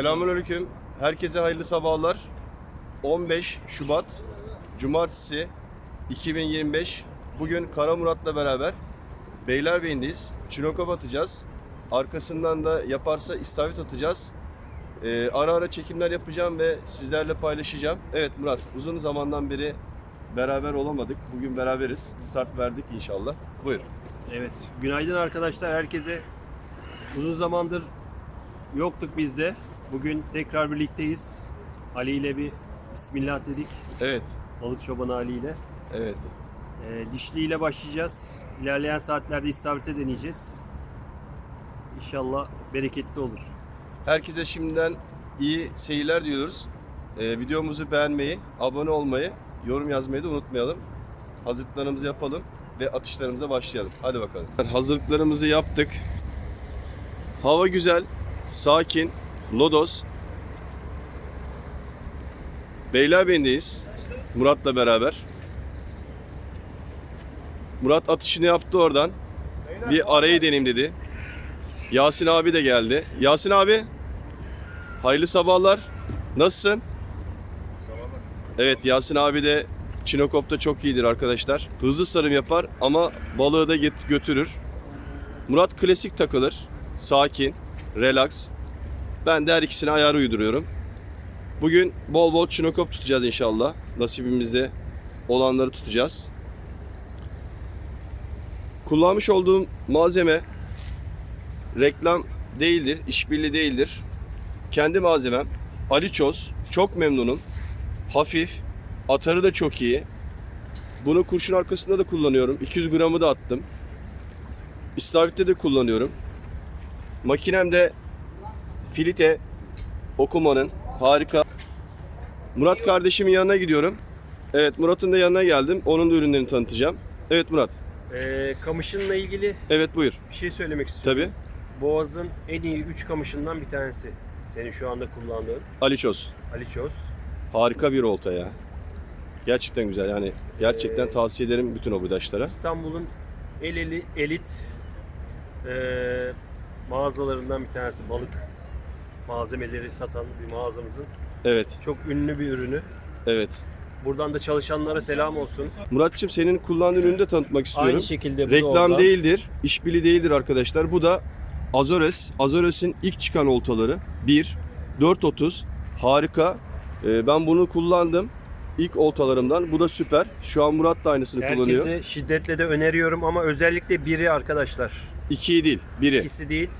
Selamünaleyküm. Herkese hayırlı sabahlar. 15 Şubat Cumartesi 2025. Bugün Kara Murat'la beraber Beylerbeyi'ndeyiz. Çinokop atacağız. Arkasından da yaparsa istavrit atacağız. Ee, ara ara çekimler yapacağım ve sizlerle paylaşacağım. Evet Murat, uzun zamandan beri beraber olamadık. Bugün beraberiz. Start verdik inşallah. Buyur. Evet, günaydın arkadaşlar herkese. Uzun zamandır yoktuk biz de. Bugün tekrar birlikteyiz. Ali ile bir Bismillah dedik. Evet, Balık çobanı Ali ile. evet. Ee, dişli ile başlayacağız. İlerleyen saatlerde istavrite deneyeceğiz. İnşallah bereketli olur. Herkese şimdiden iyi seyirler diyoruz. Ee, videomuzu beğenmeyi, abone olmayı, yorum yazmayı da unutmayalım. Hazırlıklarımızı yapalım ve atışlarımıza başlayalım. Hadi bakalım. Hazırlıklarımızı yaptık. Hava güzel, sakin, lodos. Beylerbeyi'ndeyiz. Murat'la beraber. Murat atışını yaptı oradan. Bir arayı deneyim dedi. Yasin abi de geldi. Yasin abi, hayırlı sabahlar. Nasılsın? Evet Yasin abi de Çinokop'ta çok iyidir arkadaşlar. Hızlı sarım yapar ama balığı da götürür. Murat klasik takılır. Sakin, relax. Ben de her ikisine ayar uyduruyorum. Bugün bol bol Çinokop tutacağız inşallah. Nasibimizde olanları tutacağız. Kullanmış olduğum malzeme reklam değildir, işbirliği değildir. Kendi malzemem. Aliçoz. Çok memnunum. Hafif. Atarı da çok iyi. Bunu kurşun arkasında da kullanıyorum. 200 gramı da attım. İstavrit'te de kullanıyorum. Makinem de Filite Okuma'nın harika. Murat kardeşimin yanına gidiyorum. Evet Murat'ın da yanına geldim. Onun da ürünlerini tanıtacağım. Evet Murat. Ee, kamışınla ilgili Evet buyur. bir şey söylemek istiyorum. Tabi. Boğaz'ın en iyi 3 kamışından bir tanesi. Senin şu anda kullandığın Aliçoz. Ali Çöz. Harika bir olta ya. Gerçekten güzel yani. Gerçekten Ee, tavsiye ederim bütün obudaşlara. İstanbul'un el eli, elit eee, mağazalarından bir tanesi balık malzemeleri satan bir mağazamızın Evet, çok ünlü bir ürünü. evet. Buradan da çalışanlara selam olsun. Muratçım senin kullandığın ürünü de tanıtmak istiyorum. Aynı şekilde bu da Reklam oradan. değildir, işbirliği değildir arkadaşlar. Bu da Azores. Azores'in ilk çıkan oltaları. 1, 4.30. Harika. Ee, ben bunu kullandım. İlk oltalarımdan. Bu da süper. Şu an Murat da aynısını kullanıyor. Herkese şiddetle de öneriyorum ama özellikle biri arkadaşlar. 2'yi değil, 1'i. İkisi değil.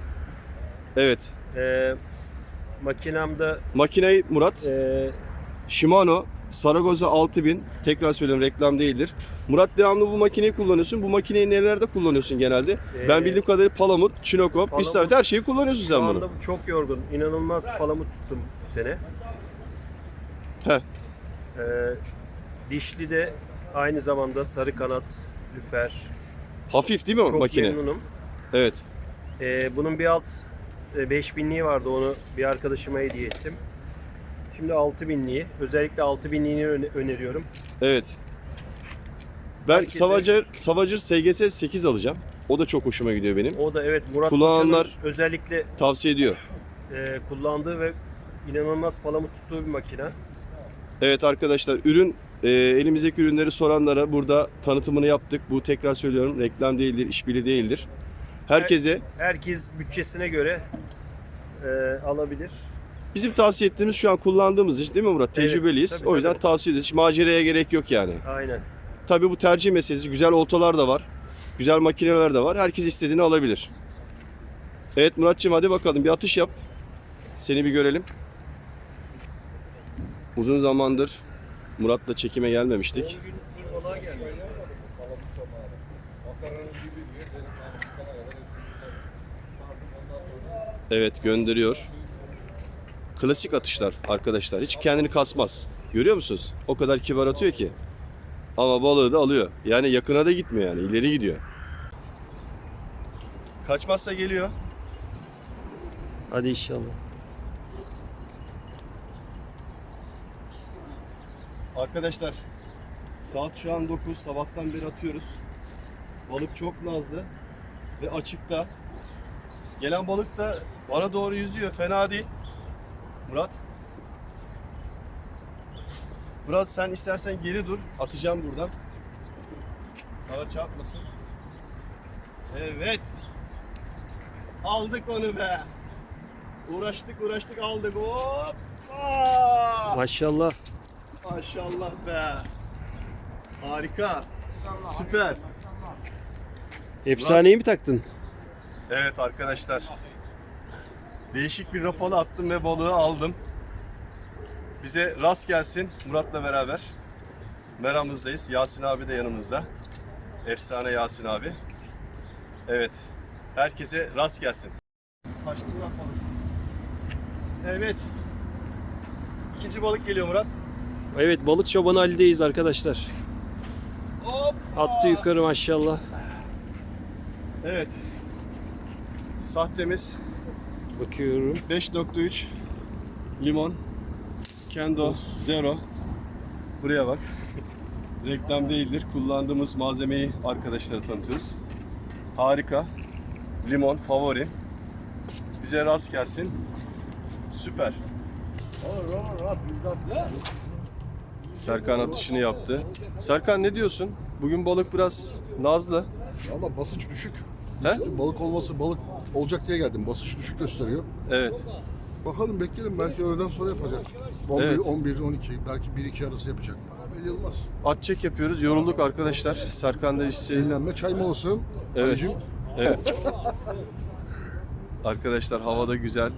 Evet. Eee makinamda Makineyi Murat eee, Shimano Saragoza 6000 tekrar söylüyorum reklam değildir. Murat devamlı bu makineyi kullanıyorsun. Bu makineyi nelerde kullanıyorsun genelde? ben Ee, bildiğim kadarıyla palamut, çinokop, istavrit her şeyi kullanıyorsun şu sen anda bunu. çok yorgun. İnanılmaz palamut tuttum bu sene. Heh. Ee, dişli de aynı zamanda sarı kanat, lüfer. Hafif değil mi o Çok makine? memnunum. Evet. Ee, bunun bir alt 5000'liği vardı onu bir arkadaşıma hediye ettim. Şimdi 6000'liği. Özellikle 6000'liğini öne- öneriyorum. Evet. Ben Herkese- Savager, Savager SGS 8 alacağım. O da çok hoşuma gidiyor benim. O da evet Murat Kullananlar- Koçan'ın özellikle Tavsiye ediyor. e, kullandığı ve inanılmaz palamut tuttuğu bir makine. Evet arkadaşlar ürün e, elimizdeki ürünleri soranlara burada tanıtımını yaptık. Bu tekrar söylüyorum reklam değildir, işbirliği değildir. Herkese Herkes bütçesine göre e, alabilir. Bizim tavsiye ettiğimiz şu an kullandığımız için değil mi Murat? Evet, Tecrübeliyiz. tabii, o yüzden tabii. tavsiye ediyoruz. Hiç maceraya gerek yok yani. Aynen. Tabii bu tercih meselesi. Güzel oltalar da var. Güzel makineler de var. Herkes istediğini alabilir. Evet Muratçım hadi bakalım bir atış yap. Seni bir görelim. Uzun zamandır Murat'la çekime gelmemiştik. Evet gönderiyor. Klasik atışlar arkadaşlar. Hiç kendini kasmaz. Görüyor musunuz? O kadar kibar atıyor ki. Ama balığı da alıyor. Yani yakına da gitmiyor yani. ileri gidiyor. Kaçmazsa geliyor. Hadi inşallah. Arkadaşlar saat şu an 9. Sabahtan beri atıyoruz. Balık çok nazlı ve açıkta. Gelen balık da bana doğru yüzüyor. Fena değil. Murat. Murat sen istersen geri dur. Atacağım buradan. Sana çarpmasın. Evet. Aldık onu be. Uğraştık uğraştık aldık. Hoppa. Maşallah. Maşallah be. Harika. Süper. Efsaneyi mi taktın? Evet arkadaşlar. Değişik bir rapalı attım ve balığı aldım. Bize rast gelsin Murat'la beraber. Meramızdayız. Yasin abi de yanımızda. Efsane Yasin abi. Evet. Herkese rast gelsin. Kaçtı Murat balık. Evet. İkinci balık geliyor Murat. Evet balık çobanı Ali'deyiz arkadaşlar. Hop. Attı yukarı maşallah. Evet. Sahtemiz Bakıyorum. 5.3 limon. Kendo Zero. Buraya bak. Reklam değildir. Kullandığımız malzemeyi arkadaşlara tanıtıyoruz. Harika. Limon favori. Bize rast gelsin. Süper. Serkan atışını yaptı. Serkan ne diyorsun? Bugün balık biraz nazlı. Valla basınç düşük. He? Balık olması balık olacak diye geldim. Basınç düşük gösteriyor. evet Bakalım bekleyelim belki öğleden sonra yapacak. 11, Evet. 11, 12 belki 1 2 arası yapacak. Belli olmaz. at çek yapıyoruz yorulduk arkadaşlar Serkan da işte Dinlenme çay molası. Evet. Ali'cim. Evet. Arkadaşlar havada güzel.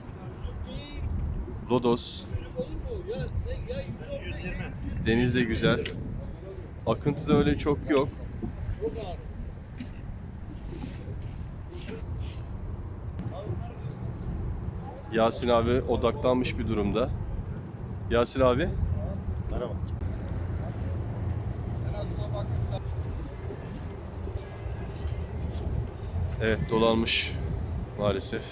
Lodos. Deniz de güzel. Akıntı da öyle çok yok. Yasin abi odaklanmış bir durumda. Yasin abi. Merhaba. Evet dolanmış maalesef.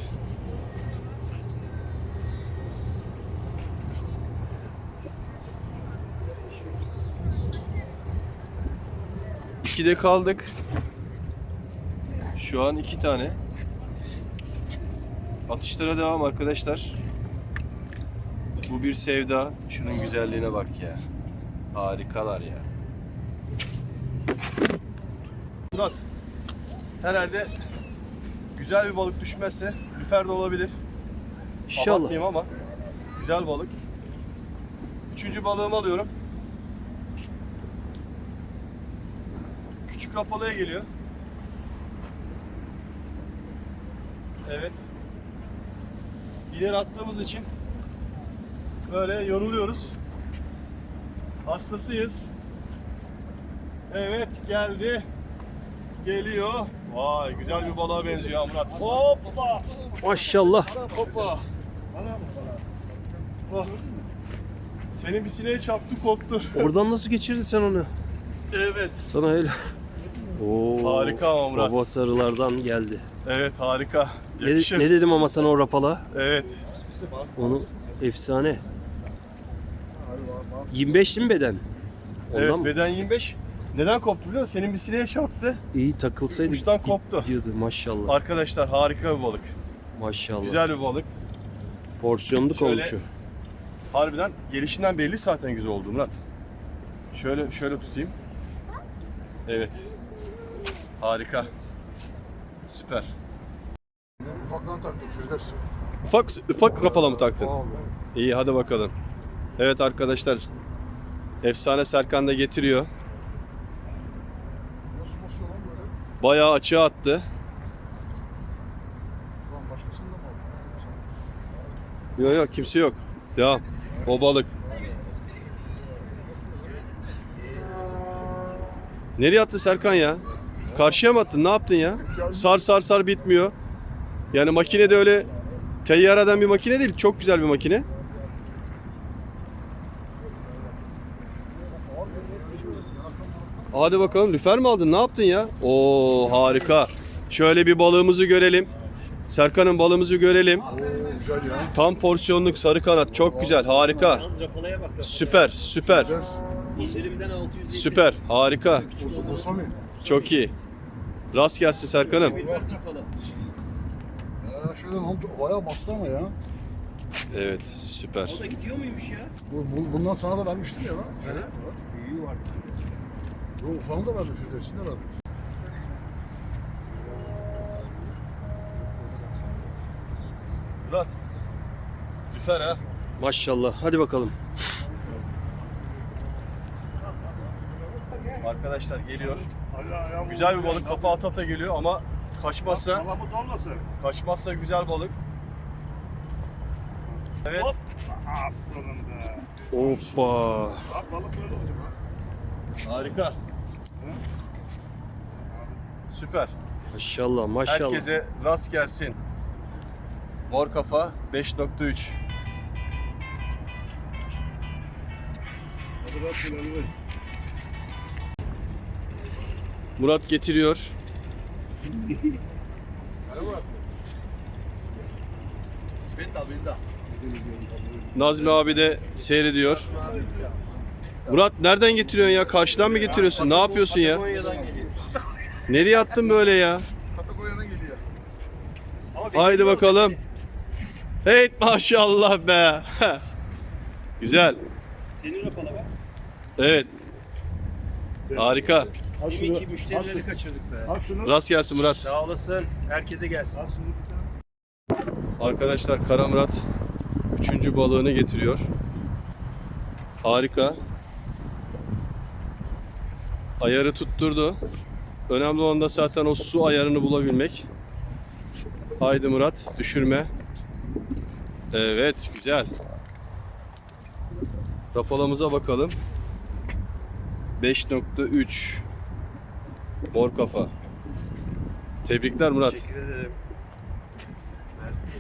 İkide kaldık. Şu an iki tane. Atışlara devam arkadaşlar. Bu bir sevda. Şunun güzelliğine bak ya. Harikalar ya. Murat. Herhalde güzel bir balık düşmezse lüfer de olabilir. İnşallah. Abartmayayım ama güzel balık. Üçüncü balığımı alıyorum. Küçük rapalıya geliyor. Evet. İleri attığımız için böyle yoruluyoruz. Hastasıyız. Evet geldi. Geliyor. Vay güzel bir balığa benziyor ha Murat. Hoppa. Maşallah. Hoppa. Oh. Senin bir sineğe çarptı korktu. Oradan nasıl geçirdin sen onu? Evet. Sana öyle. Oo, Harika ama Murat. Baba sarılardan geldi. Evet harika. Ne, Yakışır. ne dedim ama sana o rapala? Evet. Onu efsane. 25 değil mi beden? Ondan evet mı? beden 25. Neden koptu biliyor musun? Senin bir sineğe çarptı. İyi takılsaydı Uçtan koptu. gidiyordu maşallah. Arkadaşlar harika bir balık. Maşallah. Güzel bir balık. Porsiyonluk Şöyle- o. Harbiden gelişinden belli zaten güzel oldu Murat. Şöyle şöyle tutayım. Evet. Harika. Süper. Ufaktan taktım Firdevs. Ufak ufak rafala mı taktın? Vallahi. İyi hadi bakalım. Evet arkadaşlar. Efsane Serkan da getiriyor. Nasıl basıyor lan böyle? Bayağı açığa attı. Lan başkasını da mı aldın? Yok yok kimse yok. Devam. O balık. Nereye attı Serkan ya? Karşıya mı attın? Ne yaptın ya? Sar sar sar bitmiyor. Yani makine de öyle teyyareden bir makine değil. Çok güzel bir makine. Hadi bakalım lüfer mi aldın? Ne yaptın ya? Oo harika. Şöyle bir balığımızı görelim. Serkan'ın balığımızı görelim. Tam porsiyonluk sarı kanat. Çok güzel. Harika. Süper. Süper. Süper. Harika. Çok iyi. Rast gelsin Serkan'ım. Ya şöyle lan bayağı bastı ama ya. Evet süper. O da gidiyor muymuş ya? Bu, bu- bundan sana da vermiştim ya lan. Evet. Büyüğü var. Yok ufağını da verdik. Hepsini de verdik. Murat. Süper ha. Maşallah. Hadi bakalım. Arkadaşlar geliyor. Güzel bir balık kafa ata ata geliyor ama kaçmazsa Palamut olmasın. kaçmazsa güzel balık. Evet. Aslanım be. Hoppa. Bak balık böyle olacak ha. Harika. Süper. Maşallah maşallah. Herkese rast gelsin. Mor kafa 5.3. Hadi bak şöyle bir. Murat getiriyor. Nazmi abi de seyrediyor. Murat nereden getiriyorsun ya? Karşıdan mı getiriyorsun? Ne yapıyorsun ya? Nereye attın böyle ya? Haydi bakalım. Hey maşallah be. Güzel. Senin. Evet. Harika. Al şunu. Deminki Al müşterileri şunu. kaçırdık be. Al şunu. Rast gelsin Murat. Sağ olasın. Herkese gelsin. Al şunu bir tane. Arkadaşlar Kara Murat üçüncü balığını getiriyor. Harika. Ayarı tutturdu. Önemli olan da zaten o su ayarını bulabilmek. Haydi Murat düşürme. Evet güzel. Rapalamıza bakalım. 5.3 Mor kafa. Tebrikler Murat. Teşekkür ederim. Mersi.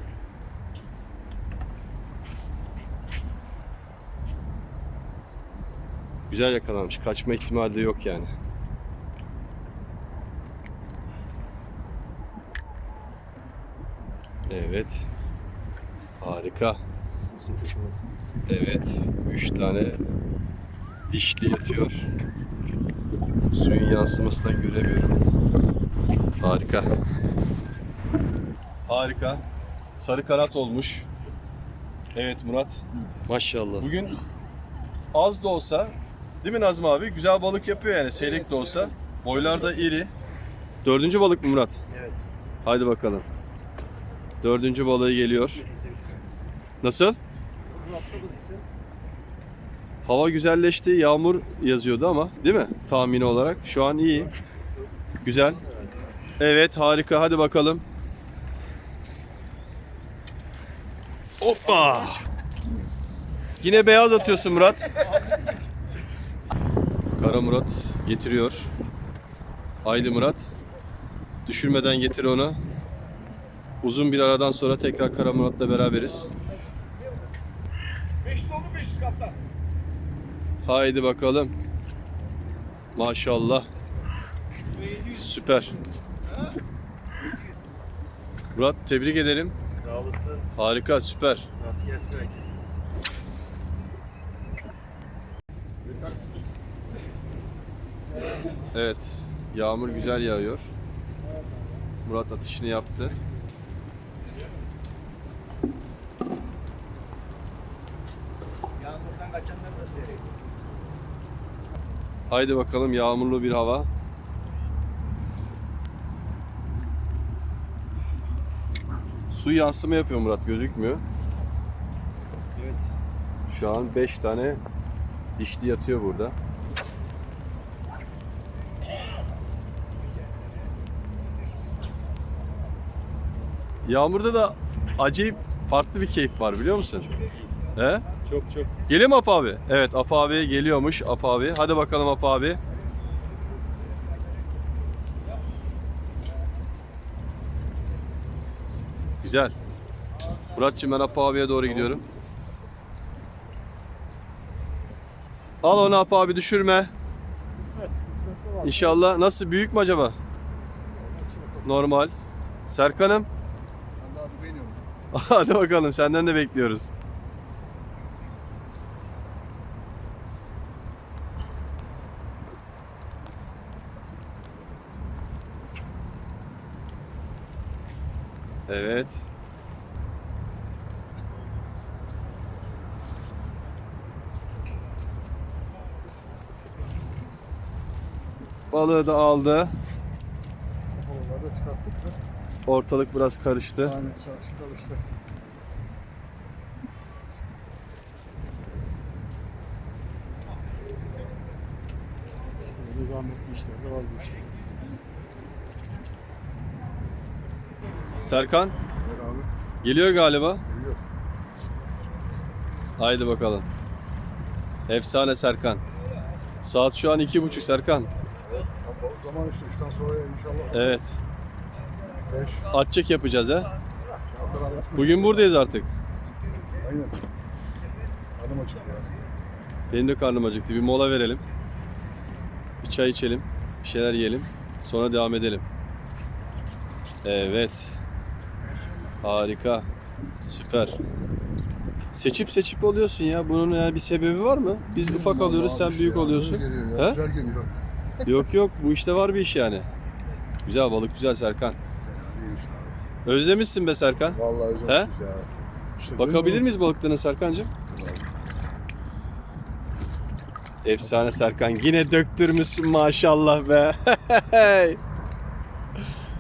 Güzel yakalanmış. Kaçma ihtimali de yok yani. Evet. Harika. Evet. Üç tane dişli yatıyor. Suyun yansımasından göremiyorum. Harika. Harika. Sarı kanat olmuş. Evet Murat. Maşallah. Bugün az da olsa değil mi Nazım abi? Güzel balık yapıyor yani seyrek de olsa. Boylar da iri. Dördüncü balık mı Murat? Evet. Haydi bakalım. Dördüncü balığı geliyor. Nasıl? Hava güzelleşti. Yağmur yazıyordu ama değil mi? Tahmini olarak. Şu an iyi. Güzel. Evet harika. Hadi bakalım. Hoppa. Yine beyaz atıyorsun Murat. Kara Murat getiriyor. Haydi Murat. Düşürmeden getir onu. Uzun bir aradan sonra tekrar Kara Murat'la beraberiz. 500 oldu 500 kaptan. Haydi bakalım. Maşallah. Süper. Murat tebrik ederim. Sağ olasın. Harika, süper. Nasıl gelsin herkese. Evet, yağmur güzel yağıyor. Murat atışını yaptı. Yağmurdan kaçanlar da seyrediyor. Haydi bakalım yağmurlu bir hava. Su yansıma yapıyor Murat, gözükmüyor. Evet. Şu an 5 tane dişli yatıyor burada. Yağmurda da acayip farklı bir keyif var biliyor musun? He? Çok çok. Geliyor mu Apa abi? Evet Apa abi geliyormuş Apa abi. Hadi bakalım Apa abi. Güzel. Muratçım ben Apa abiye doğru gidiyorum. Al onu Apa abi düşürme. İnşallah. Nasıl büyük mü acaba? Normal. Serkan'ım. Hadi bakalım senden de bekliyoruz. Evet. Balığı da aldı. Da çıkarttık da. Ortalık biraz karıştı. Aynen zahmetli işler de. Serkan Evet abi. geliyor galiba. Geliyor. Haydi bakalım. Efsane Serkan. Saat şu an iki buçuk Serkan. Ama o zaman işte üçten sonra inşallah. Evet. Beş. At çek yapacağız ha. Bugün buradayız artık. Aynen. Hanım açıldı ya. Benim de karnım acıktı. Bir mola verelim. Bir çay içelim. Bir şeyler yiyelim. Sonra devam edelim. Evet. Harika. Süper. Seçip seçip oluyorsun ya. Bunun yani bir sebebi var mı? Biz ufak alıyoruz, sen büyük ya, oluyorsun. Güzel geliyor ya. He? Güzel geliyor. Yok yok, bu işte var bir iş yani. Güzel balık, güzel Serkan. Özlemişsin be Serkan. Vallahi özlemişiz ya. İşte Bakabilir miyiz balıklarına Serkancığım? Efsane Serkan. Yine döktürmüşsün maşallah be.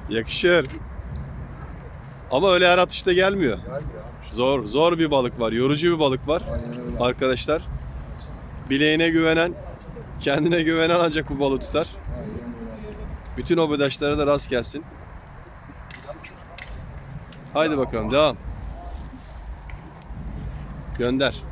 Yakışır. Ama öyle her atışta gelmiyor. Zor, zor bir balık var. Yorucu bir balık var. Aynen öyle. Arkadaşlar. Bileğine güvenen, kendine güvenen ancak bu balığı tutar. Aynen öyle. Bütün obedaşlara da rast gelsin. Haydi bakalım devam. Gönder.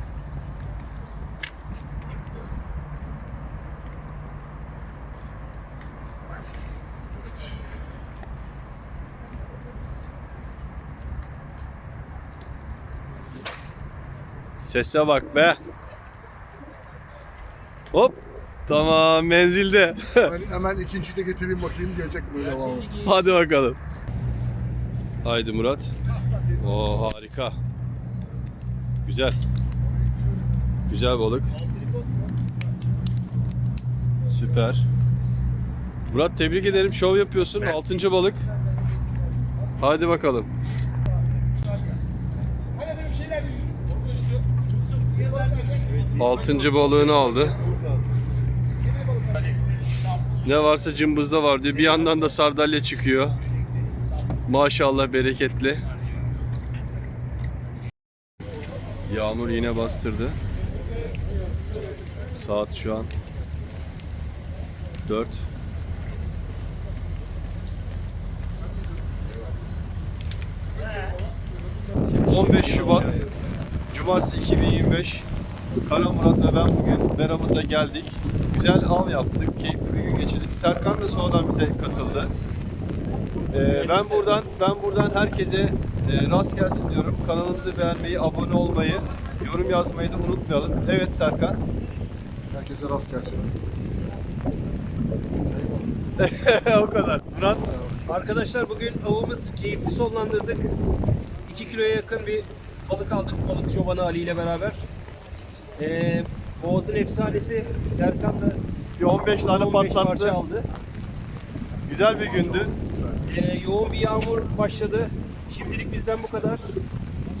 Sese bak be. Hop. Tamam menzilde. Ben hemen ikinciyi de getireyim bakayım gelecek böyle valla. Hadi bakalım. Haydi Murat. Oo harika. Güzel. Güzel balık. Süper. Murat tebrik ederim. Şov yapıyorsun. Altıncı balık. Hadi bakalım. Altıncı balığını aldı. Ne varsa cımbızda var diyor. Bir yandan da sardalya çıkıyor. Maşallah bereketli. Yağmur yine bastırdı. Saat şu an 4. ...15 Şubat... ...Cumartesi 2025... Kara Murat ve ben bugün meramıza geldik. Güzel av yaptık, keyifli bir gün geçirdik. Serkan da sonradan bize katıldı. Ee, ben buradan ben buradan herkese e, rast gelsin diyorum. Kanalımızı beğenmeyi, abone olmayı, yorum yazmayı da unutmayalım. Evet Serkan. Herkese rast gelsin. o kadar. Murat. Arkadaşlar bugün avımız keyifli sonlandırdık. 2 kiloya yakın bir balık aldık balık çobanı Ali ile beraber. Ee, Boğaz'ın efsanesi Serkan da Bir 15 tane 15 patlattı. parça aldı. Güzel bir gündü. Ee, yoğun bir yağmur başladı. Şimdilik bizden bu kadar.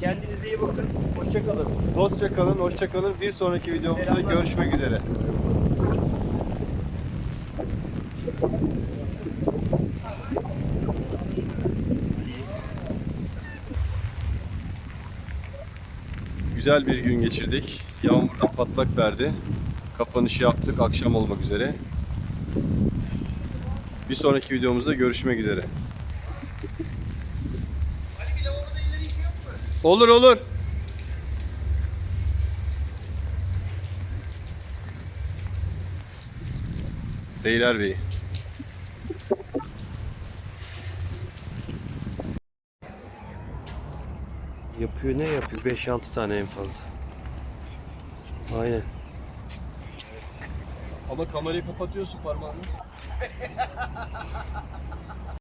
Kendinize iyi bakın. Hoşçakalın. Dostça kalın, hoşça kalın. Bir sonraki videomuzda Selamlar. görüşmek üzere. Güzel bir gün geçirdik. Yağmurdan patlak verdi. Kapanışı yaptık akşam olmak üzere. Bir sonraki videomuzda görüşmek üzere. Olur olur. Beyler Bey. Yapıyor ne yapıyor? 5-6 tane en fazla. Aynen. Ama kamerayı kapatıyorsun parmağını.